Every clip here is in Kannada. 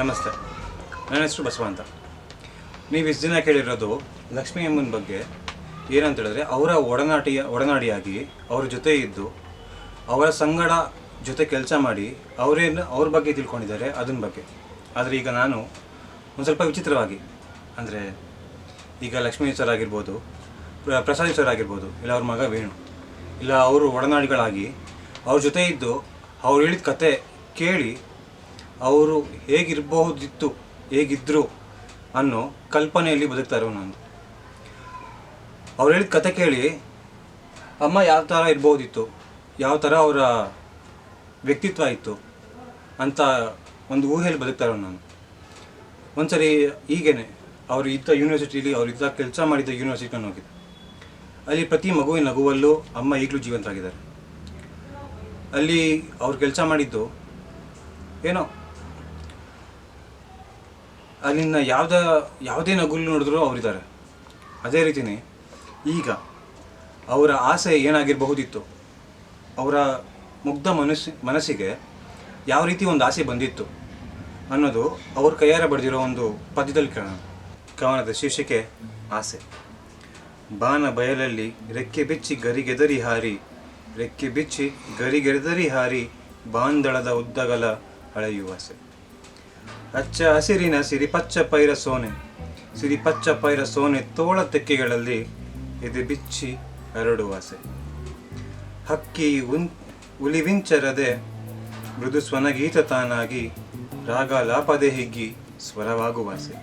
ನಮಸ್ತೆ. ನನ್ನ ಹೆಸರು ಬಸವ ಅಂತ ನೀವು ಇಷ್ಟು ದಿನ ಕೇಳಿರೋದು ಲಕ್ಷ್ಮೀ ಅಮ್ಮನ ಬಗ್ಗೆ. ಏನಂತ ಹೇಳಿದ್ರೆ, ಅವರ ಒಡನಾಟಿಯ, ಒಡನಾಡಿಯಾಗಿ ಅವ್ರ ಜೊತೆ ಇದ್ದು, ಅವರ ಸಂಗಡ ಜೊತೆ ಕೆಲಸ ಮಾಡಿ ಅವರೇನು ಅವ್ರ ಬಗ್ಗೆ ತಿಳ್ಕೊಂಡಿದ್ದಾರೆ ಅದನ್ನ ಬಗ್ಗೆ. ಆದರೆ ಈಗ ನಾನು ಒಂದು ಸ್ವಲ್ಪ ವಿಚಿತ್ರವಾಗಿ, ಅಂದರೆ ಈಗ ಲಕ್ಷ್ಮೀ ಸರ್ ಆಗಿರ್ಬೋದು, ಪ್ರ- ಪ್ರಸಾದ್ ಸರ್ ಆಗಿರ್ಬೋದು, ಇಲ್ಲ ಅವ್ರ ಮಗ ವೇಣು, ಇಲ್ಲ ಅವರು ಒಡನಾಡಿಗಳಾಗಿ ಅವ್ರ ಜೊತೆ ಇದ್ದು ಅವ್ರು ಹೇಳಿದ ಕತೆ ಕೇಳಿ ಅವರು ಹೇಗಿರಬಹುದಿತ್ತು, ಹೇಗಿದ್ರು ಅನ್ನೋ ಕಲ್ಪನೆಯಲ್ಲಿ ಬದುಕ್ತಾರೆ ನಾನು ಅವ್ರು ಹೇಳಿದ ಕತೆ ಕೇಳಿ, ಅಮ್ಮ ಯಾವ ಥರ ಇರ್ಬೋದಿತ್ತು, ಯಾವ ಥರ ಅವರ ವ್ಯಕ್ತಿತ್ವ ಇತ್ತು ಅಂತ ಒಂದು ಊಹೆಯಲ್ಲಿ ಬದುಕ್ತಾ ಇರೋ ನಾನು ಒಂದ್ಸರಿ ಹೀಗೇನೆ, ಅವರು ಇದ್ದ ಯೂನಿವರ್ಸಿಟಿಲಿ ಅವ್ರು ಇದ್ದ ಕೆಲಸ ಮಾಡಿದ್ದ ಯೂನಿವರ್ಸಿಟಿ ನಾನು ಹೋಗಿದ್ದೆ. ಅಲ್ಲಿ ಪ್ರತಿ ಮಗುವಿನ ನಗುವಲ್ಲೂ ಅಮ್ಮ ಈಗಲೂ ಜೀವಂತರಾಗಿದ್ದಾರೆ. ಅಲ್ಲಿ ಅವ್ರು ಕೆಲಸ ಮಾಡಿದ್ದು ಏನೋ ಅಲ್ಲಿನ ಯಾವ್ದ, ಯಾವುದೇ ನಗುಲು ನೋಡಿದ್ರು ಅವರಿದ್ದಾರೆ. ಅದೇ ರೀತಿಯೇ ಈಗ ಅವರ ಆಸೆ ಏನಾಗಿರಬಹುದಿತ್ತು? ಅವರ ಮುಗ್ಧ ಮನಸ್ಸು, ಮನಸ್ಸಿಗೆ ಯಾವ ರೀತಿ ಒಂದು ಆಸೆ ಬಂದಿತ್ತು ಅನ್ನೋದು ಅವ್ರ ಕೈಯಾರ ಬರೆದಿರೋ ಒಂದು ಪದ್ಯದಲ್ಲಿ ಕಾಣ ಕವನದ ಶೀರ್ಷಿಕೆ, ಆಸೆ. ಬಾನ ಬಯಲಲ್ಲಿ ರೆಕ್ಕೆ ಬಿಚ್ಚಿ ಗರಿಗೆದರಿ ಹಾರಿ, ರೆಕ್ಕೆ ಬಿಚ್ಚಿ ಗರಿಗೆದರಿ ಹಾರಿ, ಬಾಂದಳದ ಉದ್ದಗಲ ಅಳೆಯುವಾಸೆ ಹಚ್ಚ ಹಸಿರಿನ ಸಿರಿಪಚ್ಚ ಪೈರ ಸೋನೆ. ಸಿರಿಪಚ್ಚ ಪೈರ ಸೋನೆ ತೋಳ ತೆಕ್ಕೆಗಳಲ್ಲಿ ಎದೆ ಬಿಚ್ಚಿ ಹರಡುವಾಸೆ ಹಕ್ಕಿ ಉನ್, ಉಲಿವಿಂಚರದೆ ಮೃದು ಸ್ವನಗೀತ ತಾನಾಗಿ ರಾಗ ಲಾಪದೆ ಹಿಗ್ಗಿ ಸ್ವರವಾಗುವಾಸೆ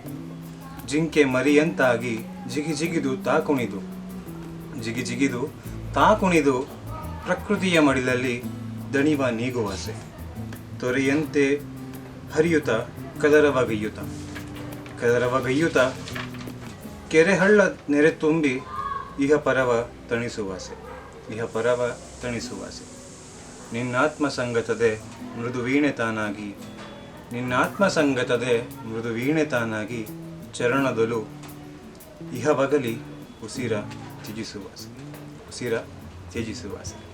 ಜಿಂಕೆ ಮರಿಯಂತಾಗಿ ಜಿಗಿ ಜಿಗಿದು ತಾಕುಣಿದು. ಜಿಗಿ ಜಿಗಿದು ತಾಕುಣಿದು ಪ್ರಕೃತಿಯ ಮಡಿಲಲ್ಲಿ ದಣಿವ ನೀಗುವಾಸೆ ತೊರೆಯಂತೆ ಹರಿಯುತ್ತ ಕದರವಗೈಯುತ್ತ ಕೆರೆ ಕೆರೆಹಳ್ಳ ನೆರೆ ತುಂಬಿ ಇಹ ಪರವ ತಣಿಸುವಾಸೆ. ಇಹ ಪರವ ತಣಿಸುವಾಸೆ. ನಿನ್ನಾತ್ಮ ಸಂಗತದೆ ಮೃದು ವೀಣೆ ತಾನಾಗಿ. ನಿನ್ನಾತ್ಮ ಸಂಗತದೆ ಮೃದು ವೀಣೆ ತಾನಾಗಿ ಚರಣದೊಲು ಇಹ ಬಗಲಿ ಉಸಿರ ತ್ಯಜಿಸುವಾಸೆ. ಉಸಿರ ತ್ಯಜಿಸುವಾಸೆ.